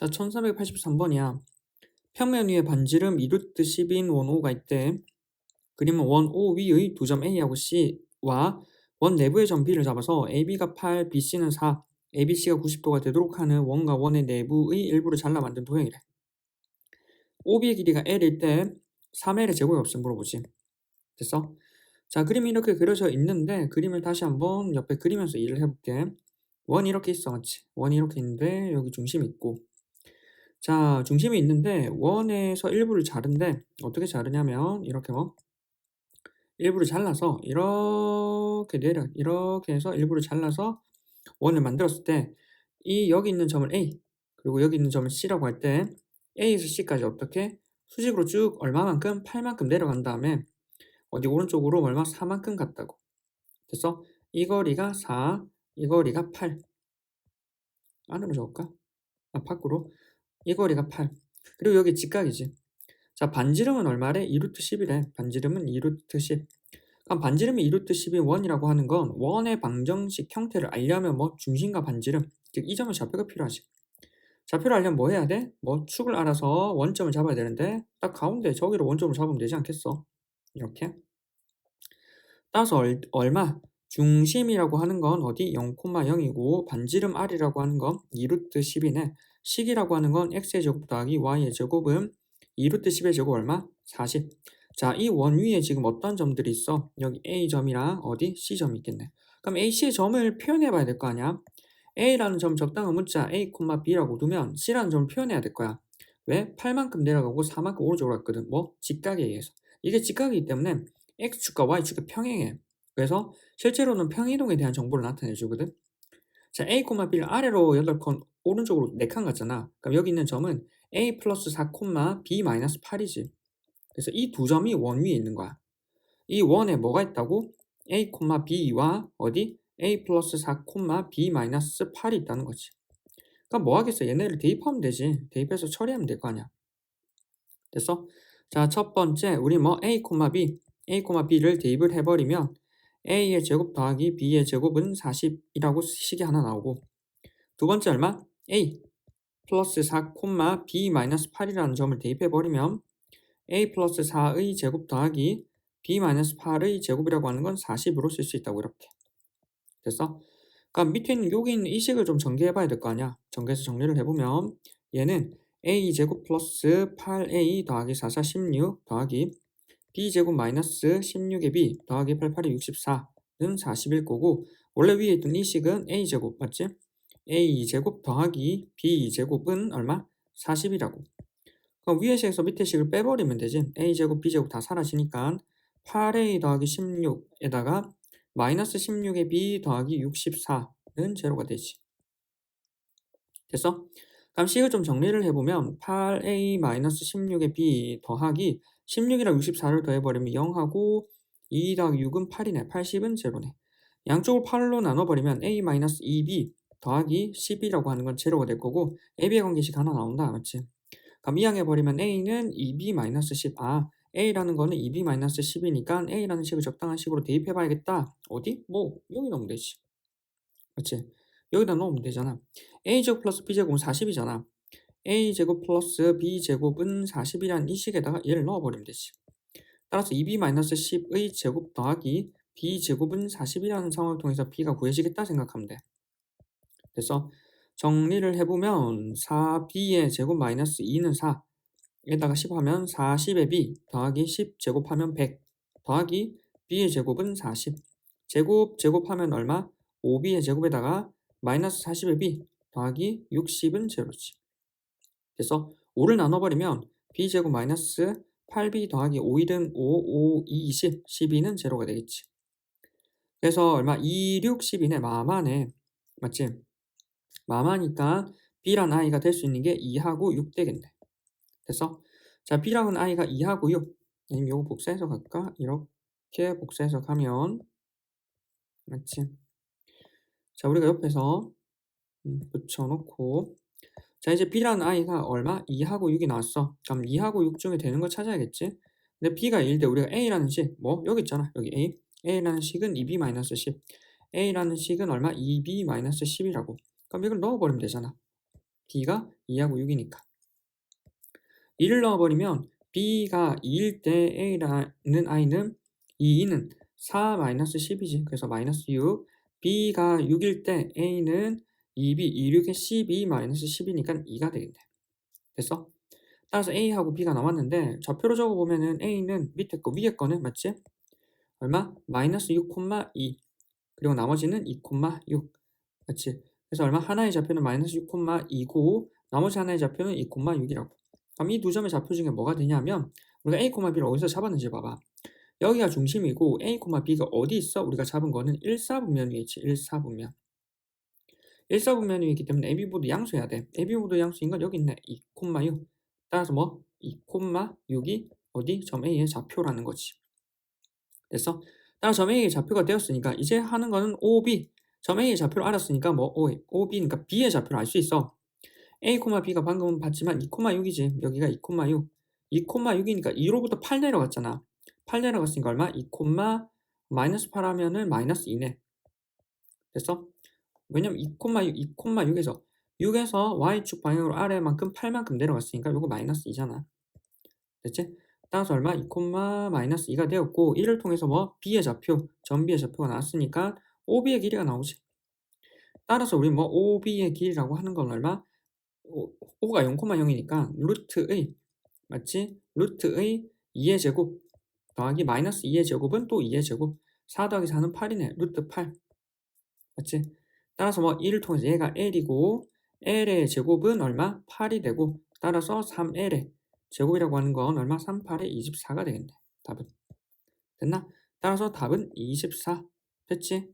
자, 1383번이야. 평면 위에 반지름 2루트 10인 원 O가 있대. 그러면 원 O 위의 두 점 A하고 C와 원 내부의 점 B를 잡아서 AB가 8, BC는 4, ABC가 90도가 되도록 하는 원과 원의 내부의 일부를 잘라 만든 도형이래. OB의 길이가 L일 때 3L의 제곱이 없으면 물어보지. 됐어? 자, 그림이 이렇게 그려져 있는데 그림을 다시 한번 옆에 그리면서 일을 해볼게. 원이 이렇게 있어, 맞지? 원이 이렇게 있는데 여기 중심이 있고 자, 중심이 있는데 원에서 일부를 자른데 어떻게 자르냐면 이렇게 뭐 일부를 잘라서 이렇게 내려 이렇게 해서 일부를 잘라서 원을 만들었을 때 이 여기 있는 점을 A 그리고 여기 있는 점을 C라고 할 때 A에서 C까지 어떻게 수직으로 쭉 얼마만큼? 8만큼 내려간 다음에 어디 오른쪽으로 얼마? 4만큼 갔다고. 됐어? 이 거리가 4, 이 거리가 8 안으로 적을까? 아 밖으로 이 거리가 8 그리고 여기 직각이지 자 반지름은 얼마래? 2루트 10이래 반지름은 2루트 10 그럼 반지름이 2루트 10이 원이라고 하는 건 원의 방정식 형태를 알려면 뭐 중심과 반지름 즉 이 점의 좌표가 필요하지 좌표를 알려면 뭐 해야 돼? 뭐 축을 알아서 원점을 잡아야 되는데 딱 가운데 저기로 원점을 잡으면 되지 않겠어? 이렇게 따라서 얼, 얼마? 중심이라고 하는 건 어디 0,0이고 반지름 r이라고 하는 건 2루트 10이네 식이라고 하는 건 x의 제곱 더하기 y의 제곱은 2루트 10의 제곱 얼마? 40. 자, 이 원 위에 지금 어떤 점들이 있어? 여기 A점이랑 어디? C점이 있겠네. 그럼 AC의 점을 표현해 봐야 될 거 아니야? A라는 점 적당한 문자 A, B라고 두면 C라는 점을 표현해야 될 거야. 왜? 8만큼 내려가고 4만큼 오른쪽으로 갔거든. 뭐? 직각에 의해서. 이게 직각이기 때문에 X축과 Y축이 평행해. 그래서 실제로는 평이동에 대한 정보를 나타내 주거든. 자, A, B를 아래로 8건 오른쪽으로 4칸 갔잖아. 그럼 여기 있는 점은 A 플러스 4, B 마이너스 8이지. 그래서 이 두 점이 원 위에 있는 거야. 이 원에 뭐가 있다고? A, B와 어디? A 플러스 4, B 마이너스 8이 있다는 거지. 그럼 뭐 하겠어? 얘네를 대입하면 되지. 대입해서 처리하면 될 거 아니야. 됐어? 자, 첫 번째, 우리 뭐 A, B, A, B를 대입을 해버리면 A의 제곱 더하기 B의 제곱은 40이라고 식이 하나 나오고 두 번째 얼마? A 플러스 4, B 마이너스 8이라는 점을 대입해버리면 A 플러스 4의 제곱 더하기 B 마이너스 8의 제곱이라고 하는 건 40으로 쓸 수 있다고 이렇게 됐어? 그럼 밑에 있는 여기 있는 이 식을 좀 전개해봐야 될 거 아니야 전개해서 정리를 해보면 얘는 A 제곱 플러스 8A 더하기 4, 4, 16 더하기 b제곱 마이너스 16의 b 더하기 88이 64는 41 거고 원래 위에 있던 이 식은 a제곱 맞지? a제곱 더하기 b제곱은 얼마? 40이라고 그럼 위의 식에서 밑에 식을 빼버리면 되지 a제곱 b제곱 다 사라지니까 8a 더하기 16에다가 마이너스 16의 b 더하기 64는 제로가 되지 됐어? 그럼 식을 좀 정리를 해보면 8a 마이너스 16의 b 더하기 16이랑 64를 더해버리면 0하고 2 더하기 6은 8이네. 80은 제로네. 양쪽을 8로 나눠버리면 a-2b 더하기 10이라고 하는 건 제로가 될 거고 ab의 관계식 하나 나온다. 맞지? 그럼 이항해버리면 a는 2b-10. 아, a라는 거는 2b-10이니까 a라는 식을 적당한 식으로 대입해봐야겠다. 어디? 뭐 여기 넣으면 되지. 맞지? 여기다 넣으면 되잖아. a제곱 플러스 b제곱은 40이잖아. A제곱 플러스 b제곱은 40이라는 이 식에다가 얘를 넣어버리면 되지. 따라서 2b-10의 제곱 더하기 b제곱은 40이라는 상황을 통해서 b가 구해지겠다 생각하면 돼. 그래서 정리를 해보면 4b의 제곱 마이너스 2는 4 에다가 10 하면 40의 b 더하기 10 제곱하면 100 더하기 b의 제곱은 40 제곱 제곱하면 얼마? 5b의 제곱에다가 마이너스 40의 b 더하기 60은 제로지. 그래서 5를 나눠버리면 b제곱 마이너스 8b 더하기 5일은 5, 5, 2, 20, 12는 제로가 되겠지. 그래서 얼마? 2, 6, 12네. 마마네. 맞지? 마마니까 b란 i가 될 수 있는 게 2하고 6 되겠네. 됐어? 자, b랑은 i가 2하고 6. 아니면 요거 복사해서 갈까? 이렇게 복사해서 가면 맞지? 자, 우리가 옆에서 음, 붙여놓고 자 이제 b라는 i가 얼마? 2하고 6이 나왔어. 그럼 2하고 6 중에 되는 걸 찾아야겠지? 근데 b가 1대 우리가 a라는 식, 뭐 여기 있잖아. 여기 a. a라는 식은 2b-10. a라는 식은 얼마? 2b-10이라고. 그럼 이걸 넣어버리면 되잖아. b가 2하고 6이니까. 2를 넣어버리면 b가 2일 때 a라는 i는 2는 4 마이너스 10이지. 그래서 마이너스 6. b가 6일 때 a는 2b, 2, 6에 12 마이너스 10이니까 2가 되겠네. 됐어? 따라서 a하고 b가 나왔는데 좌표로 적어보면은 a는 밑에 거 위에 거는 맞지? 얼마? 마이너스 6,2 그리고 나머지는 2,6 맞지? 그래서 얼마? 하나의 좌표는 마이너스 6,2고 나머지 하나의 좌표는 2,6이라고 그럼 이 두 점의 좌표 중에 뭐가 되냐면 우리가 a, b를 어디서 잡았는지 봐봐 여기가 중심이고 a, b가 어디 있어? 우리가 잡은 거는 1사분면 위에 있지 1사분면 1사분면 위에 있기 때문에 AB보도 양수해야 돼 AB보도 양수인 건 여기 있네 2,6 따라서 뭐? 2,6이 어디? 점 A의 좌표라는 거지 됐어? 따라서 점 A의 좌표가 되었으니까 이제 하는 거는 OB 점 A의 좌표를 알았으니까 뭐 O, OB니까 B의 좌표를 알 수 있어 A, B가 방금 봤지만 2,6이지 여기가 2,6 2,6이니까 2로부터 8 내려갔잖아 8 내려갔으니까 얼마? 2, 마이너스 8 하면은 마이너스 2네 됐어? 왜냐면 2,6, 2,6에서 6에서 y축 방향으로 아래만큼 8만큼 내려갔으니까 요거 마이너스 2잖아 됐지? 따라서 얼마? 2, 마이너스 2가 되었고 1을 통해서 뭐? b의 좌표, 전 b의 좌표가 나왔으니까 OB의 길이가 나오지 따라서 우리 뭐 OB의 길이라고 하는 건 얼마? O, O가 0,0이니까 루트의 맞지? 루트의 2의 제곱 더하기 마이너스 2의 제곱은 또 2의 제곱 4 더하기 4는 8이네 루트 8 맞지? 따라서 뭐 1을 통해서 얘가 L이고 L의 제곱은 얼마? 8이 되고 따라서 3L의 제곱이라고 하는 건 얼마? 3, 8에 24가 되겠네 답은 됐나? 따라서 답은 24 됐지?